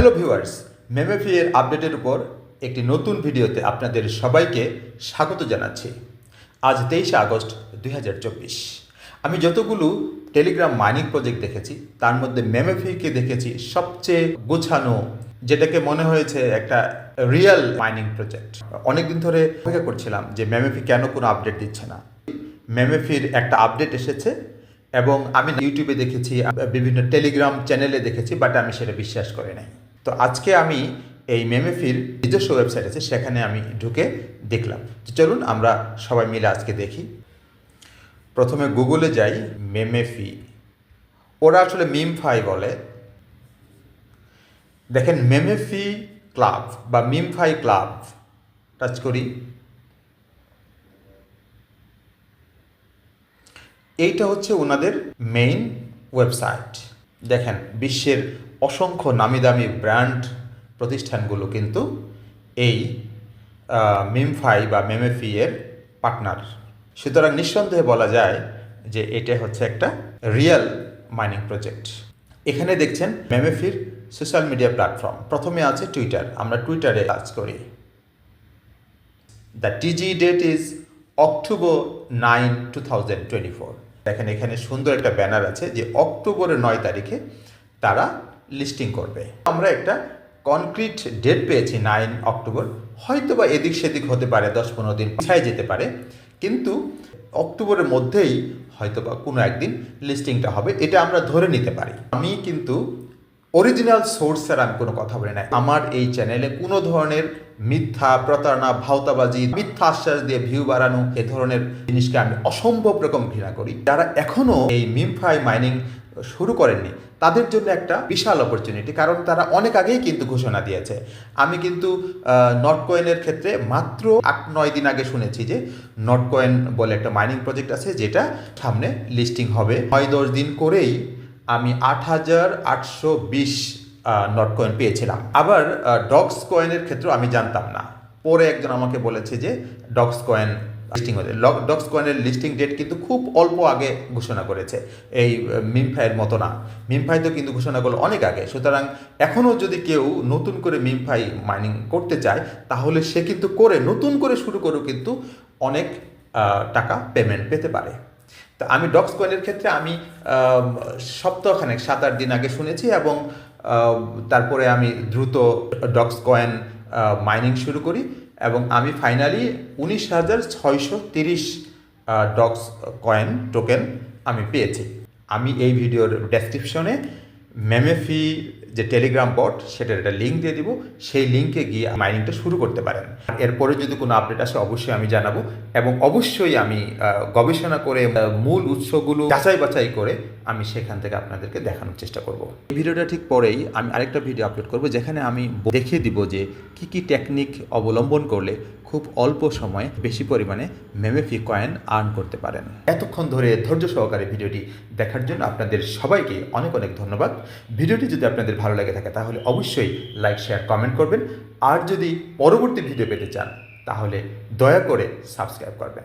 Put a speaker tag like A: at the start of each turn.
A: Hello viewers মেমেফি এর আপডেটের উপর একটি নতুন ভিডিওতে আপনাদের সবাইকে স্বাগত জানাচ্ছি। আজ তেইশে আগস্ট দুই হাজার চব্বিশ। আমি যতগুলো টেলিগ্রাম মাইনিং প্রজেক্ট দেখেছি, তার মধ্যে মেমেফিকে দেখেছি সবচেয়ে গোছানো, যেটাকে মনে হয়েছে একটা রিয়েল মাইনিং প্রজেক্ট অনেকদিন ধরে অপেক্ষা করছিলাম যে মেমেফি কেন কোনো আপডেট দিচ্ছে না। মেমেফির একটা আপডেট এসেছে এবং আমি ইউটিউবে দেখেছি, বিভিন্ন টেলিগ্রাম চ্যানেলে দেখেছি বাট আমি সেটা বিশ্বাস করি নাই। তো আজকে আমি এই মেমেফির নিজস্ব ওয়েবসাইট আছে, সেখানে আমি ঢুকে দেখলাম। তো চলুন আমরা সবাই মিলে আজকে দেখি। প্রথমে গুগলে যাই মেমেফি ওরা আসলে মিমফাই বলে। দেখেন মেমেফি ক্লাব বা মিমফাই ক্লাব, টাচ করি। এইটা হচ্ছে ওনাদের মেইন ওয়েবসাইট দেখেন, বিশ্বের অসংখ্য নামি দামি ব্র্যান্ড প্রতিষ্ঠানগুলো কিন্তু এই মিমফাই বা মেমেফি এর পার্টনার। সুতরাং নিঃসন্দেহে বলা যায় যে এটা হচ্ছে একটা রিয়েল মাইনিং প্রজেক্ট। এখানে দেখছেন মেমেফির সোশ্যাল মিডিয়া প্ল্যাটফর্ম। প্রথমে আছে টুইটার। আমরা টুইটারে কাজ করি। The TG date is October nine, two thousand twenty four. দেখেন এখানে সুন্দর একটা ব্যানার আছে যে অক্টোবরের নয় তারিখে তারা লিস্টিং করবে। আমরা একটা কনক্রিট ডেট পেয়েছি নাইন অক্টোবর হয়তো বা এদিক সেদিক হতে পারে, দশ পনেরো দিন পিছায় যেতে পারে। কিন্তু অক্টোবরের মধ্যেই হয়তো বা কোনো একদিন লিস্টিংটা হবে, এটা আমরা ধরে নিতে পারি। আমি কিন্তু অরিজিনাল সোর্সের আমি কোনো কথা বলি না আমার এই চ্যানেলে কোনো ধরনের মিথ্যা, প্রতারণা, ভাওতাবাজি, মিথ্যা আশ্বাস দিয়ে ভিউ বাড়ানো, এ ধরনের জিনিসকে আমি অসম্ভব রকম ঘৃণা করি। যারা এখনও এই মিমফাই মাইনিং শুরু করেননি। তাদের জন্য একটা বিশাল অপরচুনিটি কারণ তারা অনেক আগেই কিন্তু ঘোষণা দিয়েছে। আমি কিন্তু নট কয়েনের ক্ষেত্রে মাত্র আট নয় দিন আগে শুনেছি যে নট কয়েন বলে একটা মাইনিং প্রজেক্ট আছে, যেটা সামনে লিস্টিং হবে। নয় দশ দিন করেই আমি আট হাজার আটশো বিশ নট কয়েন পেয়েছিলাম। আবার ডগস কয়েনের ক্ষেত্রেও আমি জানতাম না। পরে একজন আমাকে বলেছে যে ডগস কয়েন লিস্টিং হতে ডক্স কয়েনের লিস্টিং ডেট কিন্তু খুব অল্প আগে ঘোষণা করেছে। এই মিমফাইয়ের মতো না। মিমফাই তো কিন্তু ঘোষণা করল অনেক আগে। সুতরাং এখনও যদি কেউ নতুন করে মিমফাই মাইনিং করতে চায়, তাহলে সে কিন্তু করে, নতুন করে শুরু করেও কিন্তু অনেক টাকা পেমেন্ট পেতে পারে। তা আমি ডক্স কয়েনের ক্ষেত্রে আমি সপ্তাহখানেক সাত আট দিন আগে শুনেছি এবং তারপরে আমি দ্রুত ডক্স কয়েন মাইনিং শুরু করি। এবং আমি ফাইনালি উনিশ হাজার ছয়শো তিরিশ ডক্স কয়েন টোকেন আমি পেয়েছি। আমি এই ভিডিওর ডেসক্রিপশনে মেমেফি যে টেলিগ্রাম বট সেটার একটা লিঙ্ক দিয়ে দিব। সেই লিঙ্কে গিয়ে মাইনিংটা শুরু করতে পারেন। এরপরে যদি কোনো আপডেট আসে, অবশ্যই আমি জানাব। এবং অবশ্যই আমি গবেষণা করে মূল উৎসগুলো যাচাই বাছাই করে আমি সেখান থেকে আপনাদেরকে দেখানোর চেষ্টা করব। এই ভিডিওটা ঠিক পরেই আমি আরেকটা ভিডিও আপলোড করব, যেখানে আমি দেখিয়ে দিব যে কি কি টেকনিক অবলম্বন করলে খুব অল্প সময়ে বেশি পরিমাণে মেমেফি কয়েন আর্ন করতে পারেন। এতক্ষণ ধরে ধৈর্য সহকারে ভিডিওটি দেখার জন্য আপনাদের সবাইকে অনেক অনেক ধন্যবাদ। ভিডিওটি যদি আপনাদের ভালো লাগে থাকে, তাহলে অবশ্যই লাইক শেয়ার কমেন্ট করবেন। আর যদি পরবর্তী ভিডিও পেতে চান, তাহলে দয়া করে সাবস্ক্রাইব করবেন।